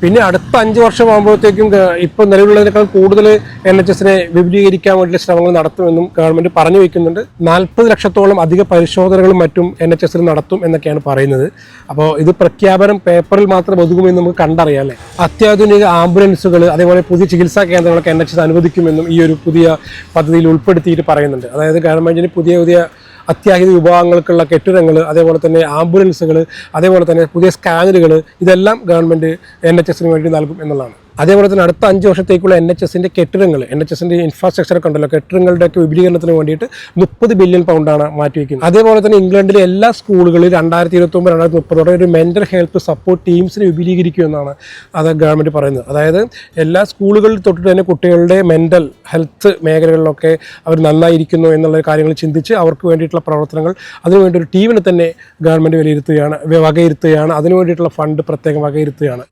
പിന്നെ അടുത്ത അഞ്ച് വർഷം ആകുമ്പോഴത്തേക്കും ഇപ്പോൾ നിലവിലുള്ളതിനേക്കാൾ കൂടുതൽ എൻ എച്ച് എസിനെ വിപുലീകരിക്കാൻ വേണ്ടി ശ്രമങ്ങൾ നടത്തുമെന്നും ഗവൺമെന്റ് പറഞ്ഞു വയ്ക്കുന്നുണ്ട്. നാൽപ്പത് ലക്ഷത്തോളം അധിക പരിശോധനകളും മറ്റും എൻ എച്ച് എസിൽ നടത്തും എന്നൊക്കെയാണ് പറയുന്നത്. അപ്പോൾ ഇത് പ്രഖ്യാപനം പേപ്പറിൽ മാത്രം ഒതുങ്ങുമെന്ന് നമുക്ക് കണ്ടറിയാം അല്ലേ? അത്യാധുനിക ആംബുലൻസുകൾ അതേപോലെ പുതിയ ചികിത്സാ കേന്ദ്രങ്ങളൊക്കെ എൻ എച്ച് എസ് അനുവദിക്കുമെന്നും ഈ ഒരു പുതിയ പദ്ധതിയിൽ ഉൾപ്പെടുത്തിയിട്ട് പറയുന്നുണ്ട്. അതായത് ഗവൺമെന്റിന് പുതിയ പുതിയ അത്യാഹിത വിഭാഗങ്ങൾക്കുള്ള കെട്ടിടങ്ങൾ അതേപോലെ തന്നെ ആംബുലൻസുകൾ അതേപോലെ തന്നെ പുതിയ സ്കാനറുകൾ ഇതെല്ലാം ഗവൺമെന്റ് എൻ എച്ച് എസിന് വേണ്ടി നൽകും എന്നുള്ളതാണ്. അതേപോലെ തന്നെ അടുത്ത അഞ്ച് വർഷത്തേക്കുള്ള എൻ എച്ച് എസിന്റെ കെട്ടിടങ്ങൾ എൻ എച്ച് എസിന്റെ ഇൻഫ്രാസ്ട്രക്ചർ ഒക്കെ ഉണ്ടല്ലോ കെട്ടിടങ്ങളുടെയൊക്കെ വിപുലീകരണത്തിന് വേണ്ടിയിട്ട് മുപ്പത് ബില്യൺ പൗണ്ടാണ് മാറ്റിവെക്കുന്നത് അതേപോലെ തന്നെ ഇംഗ്ലണ്ടിലെ എല്ലാ സ്കൂളുകളിൽ രണ്ടായിരത്തി ഇരുപത്തൊമ്പത് രണ്ടായിരത്തി മുപ്പതോടെ ഒരു മെന്റൽ ഹെൽത്ത് സപ്പോർട്ട് ടീംസിനെ വിപുലീകരിക്കുമെന്നാണ് അത് ഗവൺമെന്റ് പറയുന്നത്. അതായത് എല്ലാ സ്കൂളുകളിൽ തൊട്ടിട്ട് തന്നെ കുട്ടികളുടെ മെന്റൽ ഹെൽത്ത് മേഖലകളിലൊക്കെ അവർ നന്നായിരിക്കുന്നു എന്നുള്ള കാര്യങ്ങൾ ചിന്തിച്ച് അവർക്ക് വേണ്ടിയിട്ടുള്ള പ്രവർത്തനങ്ങൾ അതിനുവേണ്ടി ഒരു ടീമിനെ തന്നെ ഗവൺമെന്റ് വിലയിരുത്തുകയാണ് വകയിരുത്തുകയാണ് അതിനു വേണ്ടിയിട്ടുള്ള ഫണ്ട് പ്രത്യേകം വകയിരുത്തുകയാണ്.